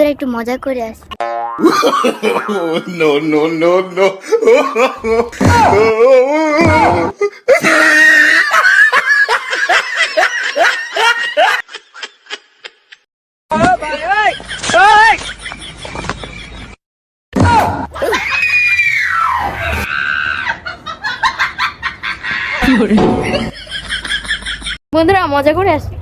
বন্ধুরা একটু মজা করে আসি। No, no, no, no. বন্ধুরা মজা করে আসি।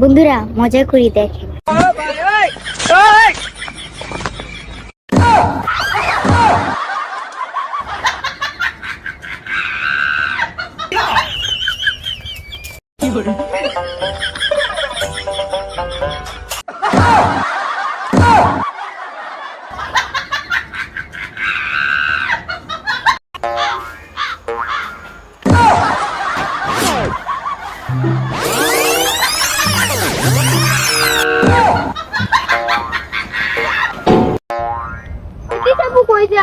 বন্ধুরা মজা করি দেখে। কি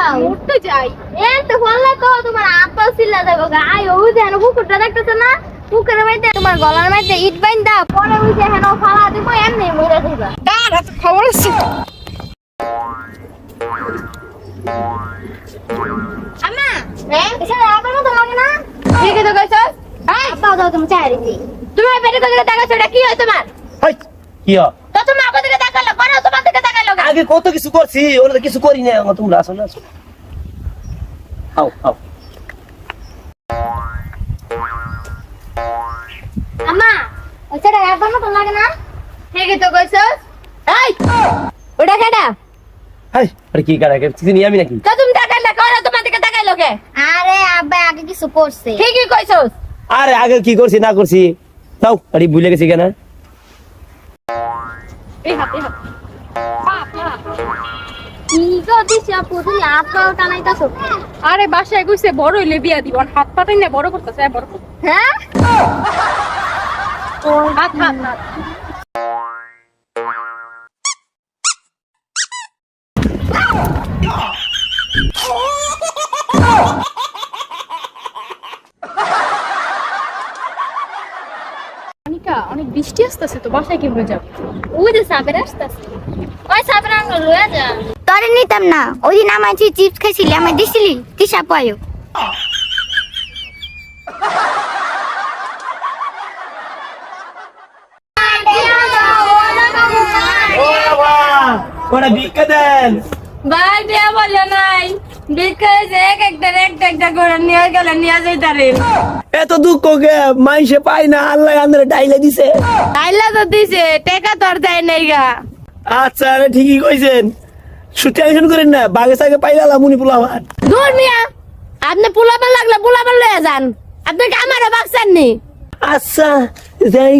যাও। উঠতে যাই। এই তো বললে তো তোমার আপা সিলা দেবো গা। আই ও যেন পুকুরটা দেখতেছ না? পুকুরের মধ্যে তোমার গলার মধ্যে ইট বাইন দাও পরে ওই যে হেন ফালা দিব এমনি মরে দিবা। দাঁড়া তো খবর আছে। হ্যাঁ এসে মতো লাগে না? ঠিক আপা দাও তুমি কি হয় তোমার? হাই, কি হয়? তো তুমি আমার দিকে তাকালো তোমার? আগে কত কিছু করছি ওরা তো কিছু করি না তোমরা আসো না আসো আও আও। আম্মা ওইটা আপনার মতো লাগে না? ঠিক আছে কইছস? এই! ওটা কেডা? হাই আরে কি কারা কে চিনি আমি নাকি? তো তুমি তাকাইলে তোমার দিকে তাকাইলো কে? আরে আব্বা আগে কিছু করছে। ঠিকই কইছস। আরে আগে কি করছি না করছি? তাও আরে ভুলে গেছি কেন? এই হাত এই হাত। না হাত পাও টানাইতাছো। আরে বাসায় কইছে বড় হইলে বিয়া দিব আর হাত পাতাই না বড় করতেছে বড় করতে হ্যাঁ? হাত হাত হাত। অনেক বৃষ্টি আসতেছে তো বাসায় কীভাবে যাব? ওই যে সাবের আসতেছে। ওই সাবের আঙ্গুল লয়ে যা। তোরে নিতাম না। ওই দিন আমার তুই চিপস খাইছিলি আমায় দিছিলি? তিসা পায়ো ও? ওরা ভিক্ষা দেন। ভাই বিয়া বলে নাই। এক একটা একটা একটা করে নিয়ে গেলে নিয়ে যাইতারে। এত দুঃখ কে? মাইসে পাই না আল্লাহ আন্দারে ডাইলে দিছে। তো দিছে টেকা তোর দেয় নাই গা। আচ্ছা ঠিকই কইছেন। টেনশন করেন না বাগে সাগে পাইলাম মুনি পোলা আমার দূর মিয়া আপনি পোলাবার লাগলে পোলাবার লয়ে যান। আপনাকে কি আমারও বাগছেন নি আচ্ছা যাই